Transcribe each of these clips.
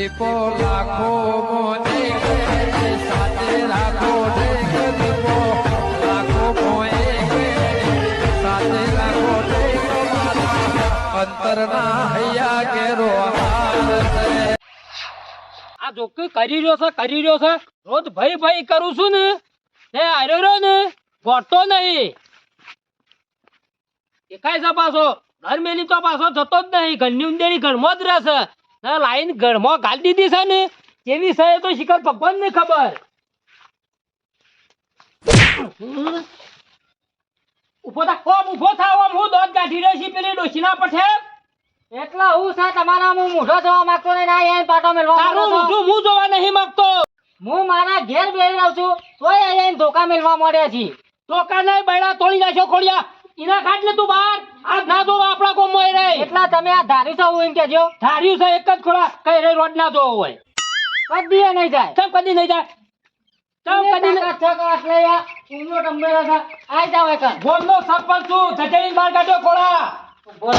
દીપો લાખો મોને સાથે રાખો ઢેક દીપો, લાખો મોએ સાથે રાખો અંતરના હૈયા કેરો આ જોક કરી રહ્યો છે, કરી રહ્યો છે. રોજ ભાઈ ભાઈ કરું છું ને ને આર્યો રહ્યો ને, ગોઠતો નહીં. એકાય છે પાછો. ઘર મેલી તો પાછો જતો જ નહીં, ઘરની ઉંદેરી ઘરમાં જ રહેશે. ને લાઈન ઘરમાં ગાલી દીધી છે ને કેવી છે તો શિખર ભગવાન ને ખબર. ઊભો થા કોમ ઊભો થાવ આમ હું દોત કાઢી રહ્યો છું પેલી ડોશીના પઠે. એટલા હું તમારા હું મોઢો જોવા માંગતો નહીં ના એને પાટો મેળવા તારું મોઢું હું જોવા નહીં માંગતો. હું મારા ઘેર બેહી રહ્યો છું તોય અહીંયા ધોકા મેળવા મળ્યા છી. ધોકા નહીં બૈડા તોડી નાખ્યો ખોડિયા. એના કાઢ લે તું બહાર આ ના જોવા આપણા કોમમાં રે. એટલા તમે આ ધારી છો હું એમ કેજો ધાર્યું છે એક જ ખોળા. કઈ રે રોડ ના જોવો હોય. કદી નહીં જાય. તમ કદી નહીં જાય? તમ કદી નહીં તાકાત છે કે આટલે યા ઉનો ટંબેલો છે. આઈ જાવ એકન ગોમનો સરપંચ છું. ધટેડી બહાર કાઢો ખોળા. બોલ.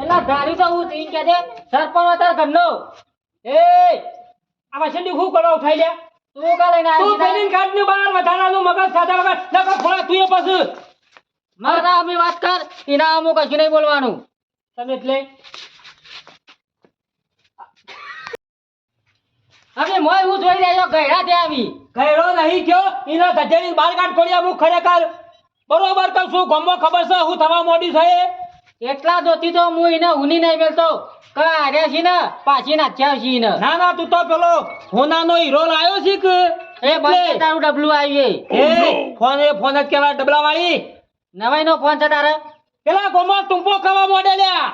એટલા ધારી તો હું એમ કેજે સરપંચ અત્યારે ઘરનો. એ આ છેલ્લી હું કરવા ઉઠાઈ લે તું કાલે ના તું આવી પેલી કાઢ ને બહાર વધારાનું મગજ સાધા વગર. નકર ખોળા તું એ પાછું. મારા અમે વાત કર એના અમુક કશું નહીં બોલવાનું. તમે એટલે અમે મોય હું જોઈ રહ્યો ગયડા તે આવી. ગયડો નહીં કયો એના ધટેડી બહાર કાઢ હું ખરેખર બરોબર કહું છું ગમો ખબર છે હું થવા મોડી છે એટલા દોતી તો હું એને હુની નહીં મેલતો. કે આર્યા છી ને? પાછી નાચ્યા છી ને ના ના તું તો પેલો હોનાનો હીરો લાયો છે કે? એ બંધ તારું ડબલું આવી એ. ફોન એ ફોન જ કેવાય ડબલા વાળી નવાઈ નો ફોન છે તારે. પેલા ગોમાં ટૂંપો ખાવા મોડે લ્યા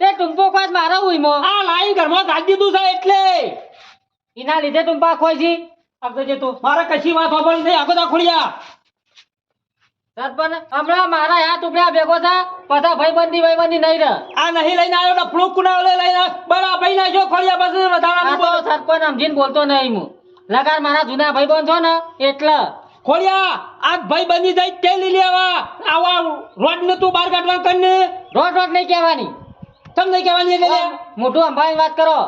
તે ટુંપો કોઈ મારો હુઈમો આ લાઈ ઘરમાં ગાડી દીધું છે એટલે. એના લીધે ટુંપા ખોઈ છી. આગળ જે તું મારે કશી વાત સાંભળી નહીં આગળ ખોળ્યા સરપંચ હમણાં મારા હાથ ઉપડ્યા ભેગો છે પાછા ભાઈબંધી ભાઈબંધી નહીં રહે. આ નહીં લઈને આવ્યો તો ફ્લુક કુના લઈને બરા ભાઈ જો ખોડિયા બસ બોલો. સરપંચ સમજીને બોલતો નહીં હું. લગાર મારા જૂના ભાઈબંધ છો ને એટલે. ખોડિયા આજ ભાઈ બની જાય તે લઈ લેવા આવા. રોડ ને તું બહાર કાઢવા કરીને રોડ રોડ નહીં કહેવાની. તમને કહેવાની એટલે. મોટું અંભાઈ વાત કરો.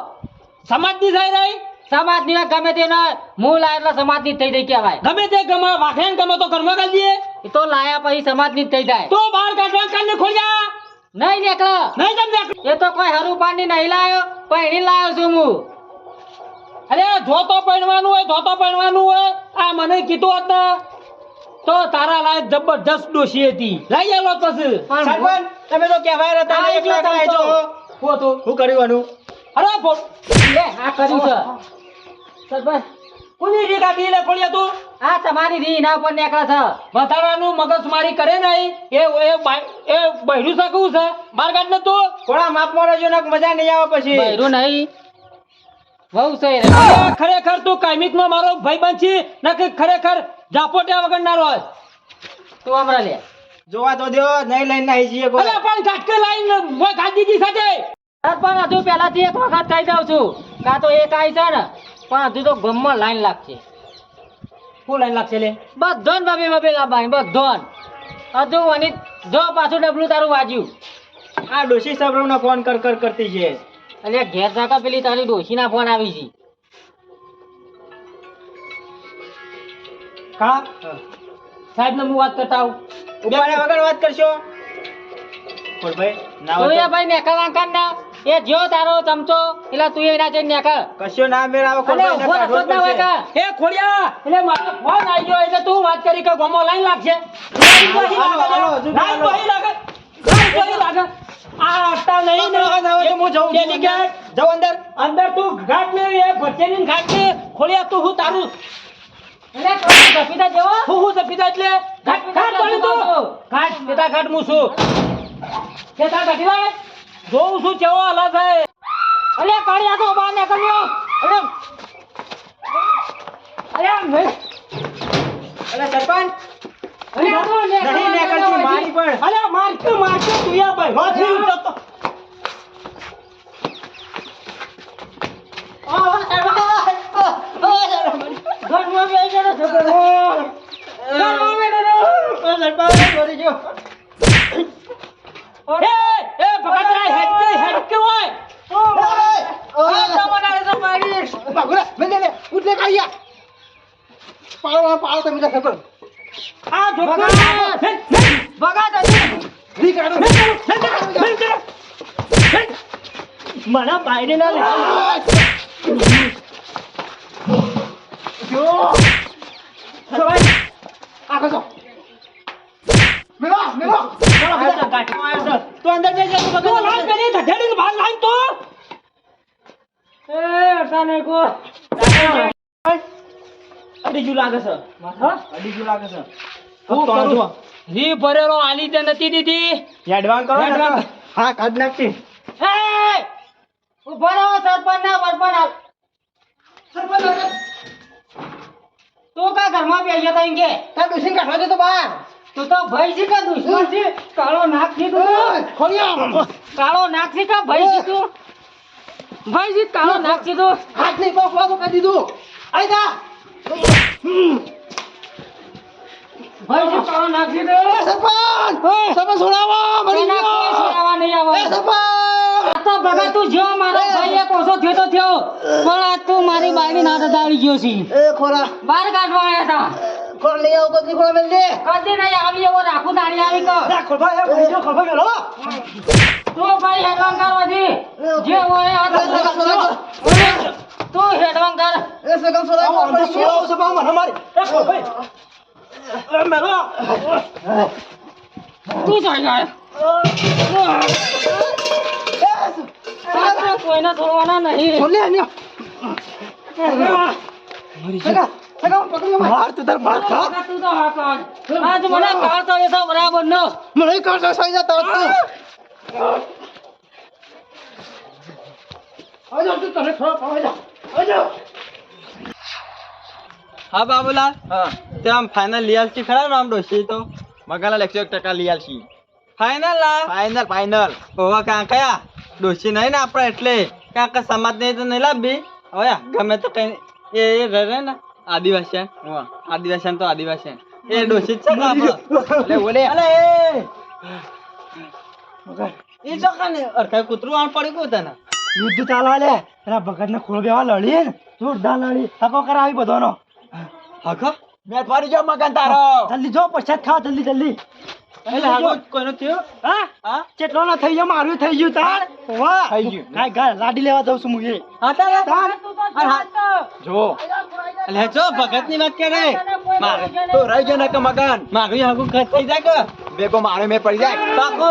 સમાજની થઈ રહી? સમાજની ગમે તે ના મૂળ લાય એટલે સમાજની થઈ જાય કહેવાય. ગમે તે ગમે વાઘે ગમે તો કર્મ કાઢી દઈએ એ તો લાયા પછી સમાજની થઈ જાય. તો બહાર કાઢવા કરીને ખોડિયા નહીં નીકળો. નહીં તમને એ તો કોઈ હરું પાણી નહીં લાયો પણ એની લાયો છું હું. અરે જોતો પહેરવાનું હોય જોતો પહેરવાનું હોય. આ મને કીધું હોત. તો તારા લાયક જબરજસ્ત ડોશી હતી. લઈ આવો પછી સરપંચ તમે તો કહેવાય હતા આ ને એકલો. કહેવાય છો. હું હતું. શું કર્યું આનું? અરે બોલ લે આ કર્યું છે. સરપંચ કોની રીત આપી લે ખોડિયા તું આ તમારી રી એના ઉપર નીકળે છે. વધારાનું મગજમારી કરે નહીં. એ એ એ બહેરું શકું છે? માર કાઢ ને તું થોડા માપમાં રહેજો ને મજા નહીં આવે પછી. બહેરું નહીં. વહુ છે અરે ખરેખર તું કાયમિકમાં મારો ભાઈબંધ છે? નકે ખરેખર જાપોટ્યા વગર ના રોજ તું હમણાં લે. જોવા તો દો નહીં લઈને આવી જઈએ. અરે પણ ઝાટકે લાઈન મોય ગાંધીજી દીધી સાથે પણ હજુ પહેલાથી એક વખત કહી દઉં છું. કાં તો એક આવી છે ને પણ હજુ તો ગમમાં લાઈન લાગશે. શું લાઈન લાગશે લે? બધો ને ભાભી બબે ભાઈ બધો ને. હજુ વની જો પાછું ડબલું તારું વાજ્યું. આ ડોશી સાહેબ ફોન કર કર કરતી છે. એટલે ઘેર જાકા પેલી તારી ડોશીના ફોન આવી છે. કા? સાહેબ ને હું વાત કરતા આવું. ઉપાડે વગર વાત કરશો? ભાઈ ના તું ભાઈ નેકળ વાંકણ ના એ જ્યો તારો ચમચો એટલે તું એના જઈને નેકળ કશો ના આવે ના એ ખોડિયા એટલે મારો ફોન આવી ગયો એટલે તું વાત કરી કે ગોમો લાઈન લાગશે. લાઈન લાગે લાઈન લાગે લાઈન લાગે. આ હટતા નહીં ને. ના તો હું જઉં છું ગેટ અંદર. અંદર. અંદર તું ઘાટ લે એ ભટ્ટેની ઘાટ ને ખોડિયા તું હું તારું. એટલે ગફીતા જેવો? હું હું જપીતા એટલે ઘાટ ઘાટ પાડી તું. ઘાટ પેટા ઘાટ હું છું. પેટા ઘાટી લાય જોઉં છું કેવો હાલત છે. અલે કાળિયા તો બહાર નીકળ્યો અરે અરે નહીં અરે સરપંચ. નહીં નીકળતી મારી પણ. અરે મારતું મારતું તું યા ભાઈ. રોથી ઉતરતો ઘરમાં બેસી ગયો છોકરો ઘરમાં બેસી ગયો. સરપંચ બોલી જો એ એ ભગતરા હેડ કે હેડ કે હોય ઓય, ઓય, આ જોકો ભગત મને બાયડી ના લે. તો અંદર જઈ જા તું લાઈન કરી ધઢેડી બહાર લાઈન તો. એ અટાને કો. અડીજુ લાગે છે હા? અડીજુ લાગે છે હું કરું? રી ભરેલો આલી તે નથી દીધી? એડવાન્સ કરો. હા કાઢ નાખી. હે! ઊભો રહો સરપંચ ના સરપંચ તો કા ઘરમાં બેસી હતા કે તા ડોસી કાઢવા દે તો બહાર. તું તો ભાઈ છે કા દુશ્મન છે? કાળો નાક છે તું તો. ખોલ્યો. કાળો નાક છે કા ભાઈ છે તું? ભાઈ છે કાળો નાક છે તું? હાથ નહીં તો ફોટો કરી દીધું. આઈ જા. ભાઈ કાળો નાક તું સરપંચ! સરપંચ છોડાવો મરી ગયો! છોડાવવા નહીં આવે. એ સરપંચ! આ તો ભગત તું જો મારો ભાઈ એક ઓછો થયો તો થયો. પણ આ તું મારી બાયડી ના દાડી ગયો છે. એ ખોરા! બહાર કાઢવા આવ્યા હતા ખોરા લઈ આવો કદી ખોરા મેલ દે કદી નહીં આવી એવો રાખું દાડી આવી કર. જા ખોરભા ભાઈ જો ખોરભા મેલો તું ભાઈ હેડવાન કરવા દે જે હોય આ તો એ સગા છોડાવો તું હેડવાન કર. એ સગા છોડાવો મરી ગયો છોડાવો છે બા મને મારી. એ ખોરભા એ મેલો તું જાય જાય કોઈને છોડવાના નહીં છોડ લે ને સગા સગા પકડી માર તું તાર માર ખા તું તો હા કર આજ મને કાળ તો એ તો બરાબર ન મને કાઢ સાઈ જતા તું આજો તું તને ખબર પાવા જા આજો હા બાબુલાલ? હા. તે આમ ફાઇનલ લીયાલ છી ખરા ને ડોસી તો? મગાલા એકસો એક ટકા લીયાલ છી ફાઇનલ લા ફાઇનલ ફાઇનલ ઓવા કાં કયા? ડોશી નહીં ને આપણે એટલે. કાં સમાજ નહીં તો નહીં લાવવી હવે ગમે તો કઈ એ એ રહે ને. આદિવાસી આદિવાસી તો આદિવાસી એ ડોસી જ છે ને આપણો એટલે અલે એ! તો કાને અરખાય કૂતરું આણ પડી ગયું તને. યુદ્ધ ચાલવા લે. એના ભગત ને ખોળ બેવા લડીએ ને. જોરદાર લડી. તકો કરાવી બધોનો. હખો મેં ફરી જાવ મકાન તારો. જલ્દી જો પછાત ખાવ જલ્દી જલ્દી. એટલે હાગો કોઈનો થયો? હા? હા? કેટલો ના થઈ ગયો? મારું થઈ ગયું તાર? વાહ થઈ ગયું. કાઈ ગાય લાડી લેવા જાઉં છું હું એ. હા તારે? તાર. જો. એટલે જો ભગતની વાત કરે. મારે. તો રહી ગયો ને કે મકાન? મારું હાગું ખત થઈ જાય કે? બેગો મારે મેં પડી જાય. પાકો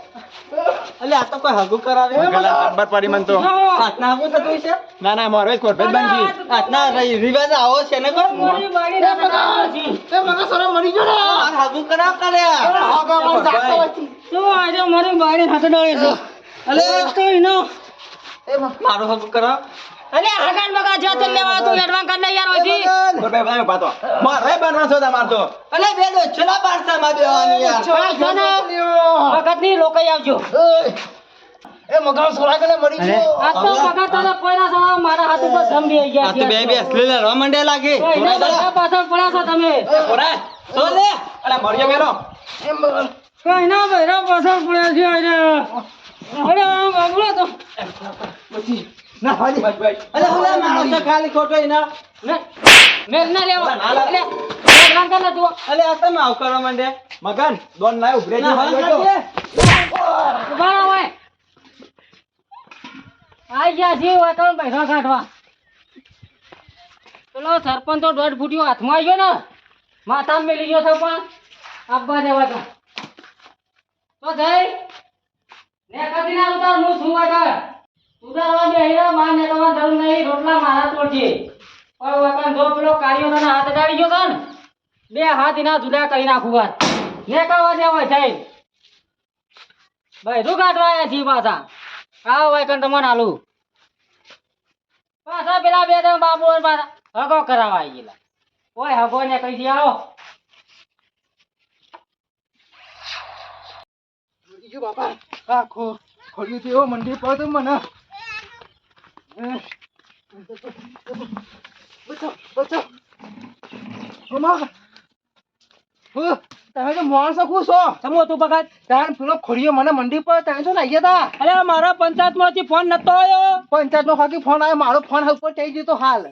એટલે આ તો કોઈ હાગુ કરાવે. બરાબર પડી મન તો. હાથના હાગુ થતું છે ના ના મારો જ બનજી હાથના રિવાજ આવો છે ને કોઈ? મારી બાયડી ના દાડી છે એ સરો મરી ગયો ને. હાગુ કરાવ કર્યા આગા જાતો હતી તું આજે મારી બાયડી હાથે ડળે છે? અલે તો એનો. મારું હાગુ કરાવ. અલે હગાન બગા જાતે હોજી કોરફેટ ભાઈ મારે બનવા છો તમાર તો અલે બે દો છેલ્લા બારસામાં બેવાની યાર. ભગતની લોકો આવજો. એ મગા સોળા ગલે મરી ગયો. આ તો ભગત તારા કોઈના સવા મારા હાથ ઉપર જંબી આવી આ તો બે બે અસલી લડવા માંડ્યા લાગે. ગયા પાછળ પડ્યા છો તમે. ઓરા તો અરે મરિયો મેરો. કઈ ના ભૈરા પાછળ પડ્યા છે આજે. અરે બાબલો તો. ના ભાઈ અલે ઓલા માણસો ખાલી ખોટો એના. મે- મેઘ ના લેવા. અલે આ તમે આવ કરવા માંડે? મગન દોન ઉભરે ગયા પૈસા કાઢવા પેલો સરપંચ તો દોઢ ફૂટ્યો હાથમાં આવ્યો ને માથા મેલી ગયો સરપંચ આપવા દેવા તા તો જઈ ને કદી ના ઉતાર હું છું આગળ? ઉતારવા બે હીરા માર ને તમારે જરૂર નહીં રોટલા મારા તોડજે. પણ વકન જો પેલો કાર્યો તને હાથ અડાડી ગયો છે ને? બે હાથ એના જુદા કરી નાખું ને કરવા દેવા જઈ ભાઈ શું કાઢવા આવ્યા છીએ પાછા. આવો ભાઈ કણ તમને હાલું પાછા પેલા બે ત્રણ બાપુ હોય પાછા હગો કરાવવા આવી ગયેલા. ઓય હગો ને કઈ દે આવો. બીજું બાપા આખો ખોલ્યું છે એવો મંદિર પર તો મને. બચાવ બચાવ અમાર હું તમે તો માણસો ખુશ છો સમો તું ભગત તાણ પેલો ખોડીયો મને મંડી પર તમે તો નાઈ ગયા અરે મારા પંચાયતમાંથી ફોન નતો આવ્યો પંચાયત નો ખાકી ફોન આવ્યો મારો ફોન ઉપર થઈ ગયો તો હાલ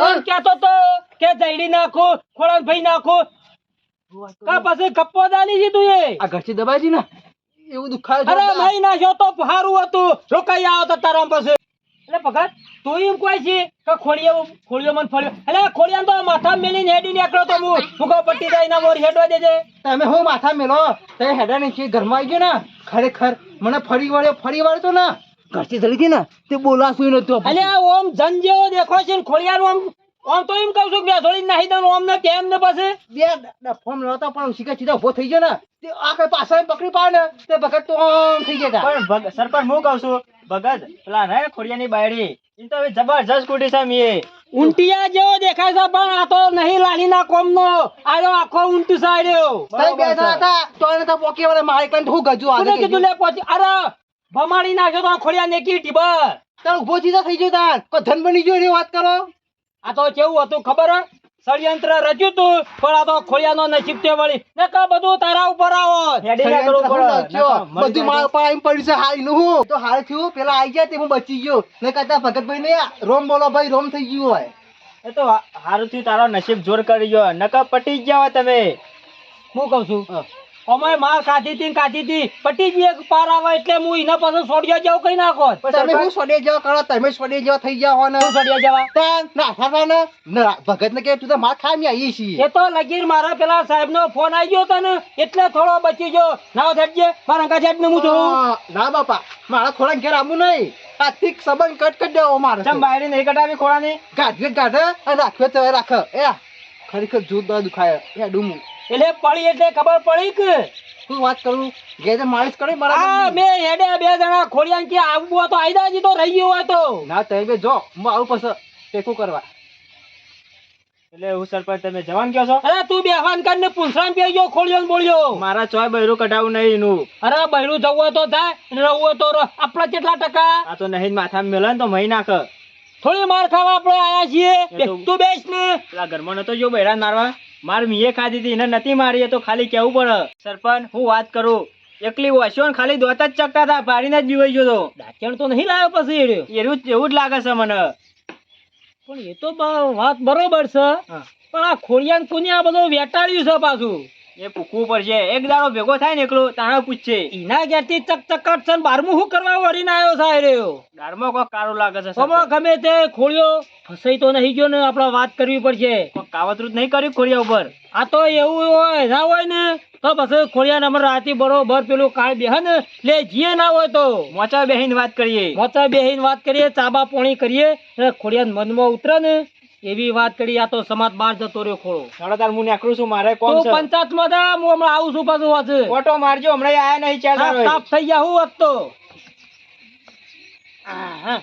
કોણ કહેતો તો કે જઈડી નાખો ખોળાન ભાઈ નાખો કા પછી કપ્પો દાલી તું એ આ ઘરથી દબાઈ ને એવું દુખાય અરે. ભાઈ નાખ્યો તો સારું હતું રોકાઈ આવો તો તારા પછી એટલે ભગત તું એમ કોઈ છે કે ખોડિયો ખોડિયો મને ફળ્યો. એટલે ખોડિયા તો માથા મેલીને હેડી નીકળ્યો તો હું. મુકો પટ્ટી જાય ના મોર હેડવા દેજે. તમે હું માથા મેલો? તે હેડા ને છે ઘરમાં આવી ગયો ને? ખરેખર મને ફરી વળ્યો ફરી વળતો ના? ઘરથી ચડી હતી ને? તે બોલાશું નતું આ ઓમ જન જેવો દેખો છે ને ખોડિયાનું આમ આમ તો એમ કહું છું કે બેસોડી નાહી દઉં ઓમ ને કેમ ને પછી? બે ફોન મેળવતા પણ શીખે સીધા ઊભો થઈ ગયો ને. તે આ કઈ પાછા પકડી પાડે ને તે ભગત તો આમ થઈ ગયા પણ સરપંચ હું કહું છું ભગત પેલા ને ખોડિયાની બાયડી એ તો હવે જબરજસ્ત કુટી છે મીએ. ઉંટિયા જેવો દેખાય છે પણ આ તો નહીં લાલીના કોમનો. આયો આખો ઉંટુ સાડ્યો તઈ બેઠા હતા તો એને તો પોકે વાળા મારે કઈ હું ગજુ આજે કીધું લે પહોંચી અરે ભમાડી નાખ્યો તો ખોડિયા નેકી ટીબર તાર ઊભો સીધા થઈ ગયો તાર કોઈ ધન બની ગયો એની વાત કરો? આ તો કેવું હતું ખબર? ષડયંત્ર રચ્યું તું પણ આ તો ખોડિયાનો નસીબ તે વળી. ને કા બધું તારા ઉપર આવો. હેડી ના કરવું પડે. બધું મારા ઉપર આવીને પડ્યું છે હારી નું હું. તો હાલ થયું પેલા આવી ગયા તે હું બચી ગયો. ને કહેતા ભગતભાઈ ને રોમ બોલો ભાઈ રોમ થઈ ગયું હોય. એ તો હારું થયું તારો નસીબ જોર કરી ગયો. નકા પટી ગયા હોય તમે. હું કહું છું અમે માર કાઢી હતી કાઢી હતી. પટી જ એક પાર આવે એટલે હું એના પાસે છોડ્યા જાવ કઈ નાખો. તમે હું સોડે જેવા કરો? તમે સોડે જેવા થઈ જાવ ને શું છોડ્યા જવા? તાન ના ખાતા ને ના, ભગત ને કે તું તો માર ખામી આવી છીએ. એ તો લગીર મારા પેલા સાહેબ નો ફોન આવી ગયો હતો ને એટલે થોડો બચી ગયો. ના થટજે મારા અંકા સાહેબ ને હું જોઉં? ના બાપા મારા ખોળા ઘેર આવું નહીં. આ તીક સંબંધ કટ કરી દેવો મારે ચમ બાયડી નહીં કટાવી ખોળાની? ગાઢવે ગાઢે અને રાખ્યો તો રાખ. એ ખરેખર જોરદાર દુખાય. એ ડૂમું. એટલે પડી એટલે ખબર પડી કે? શું વાત કરું? ઘેર માલિશ કરી આ મારા બે હેડે બે જણા ખોડિયા કે આવવું તો આયદા જી તો રહી ગયો હોય તો. ના તઈ બે જો હું આવું પછી ટેકો કરવા. એટલે હું સરપંચ તમે જવાન કહો છો? અરે તું બેહવાન કરીને પૂંછડામાં પી ગયો ખોડિયો બોલ્યો મારા ચોય બૈરું કઢાવું નહીં એનું. અરે બૈરું જવું તો થાય ને રહવું તો રહો. આપણા કેટલા ટકા? આ તો નહીં માથા મેલે તો મહી નાખ. થોડી માર ખાવા આપણે આયા છીએ. તું બેસ ને. પેલા ઘરમાં નતો જો બૈરા મારવા? માર મીએ ખાધી હતી એને નથી મારી તો ખાલી કેવું પડે. સરપંચ હું વાત કરું. એકલી વસ્યો ને ખાલી દોત જ ચકતા હતા પાડીને જ બીવાઈ ગયો હતો તો નહીં લાવ્યો પછી. એવું જ એવું જ લાગે છે મને. પણ એ તો વાત બરોબર છે. પણ આ ખોડિયાન ને ખુનિયા બધું વેટાડ્યું છે પાછું. એ પૂછવું પડશે એક દાડો ભેગો થાય ને એકલો તાણે પૂછશે એના ઘેરથી ચક છે ને બારમું શું કરવા વળીને આવ્યો છે રહ્યો દારમાં કોક કારો લાગે છે તમે ગમે તે ખોળ્યો ફસાઈ તો નહીં ગયો ને આપણે વાત કરવી પડશે. કાવતરું નહીં કર્યું ખોળિયા ઉપર? આ તો એવું હોય ના હોય ને તો પછી ખોળિયા નંબર રાતી બરોબર પેલું કાળ બેહ ને લે જીએ ના હોય તો. મોચા બેહીને વાત કરીએ. મોચા બેહીને વાત કરીએ ચાબા પોણી કરીએ ખોળિયા મનમાં ઉતરે ને એવી વાત કરી આ તો સમાજ બહાર જતો રહ્યો ખોળો. સાડા તાર હું નીકળું છું મારે તું છે. પંચાયતમાં જા હું હમણાં આવું છું પાછું વાંચે ઓટો મારજો હમણાં આયા નહીં ચાર સાફ થઈ ગયા હું હતો હા.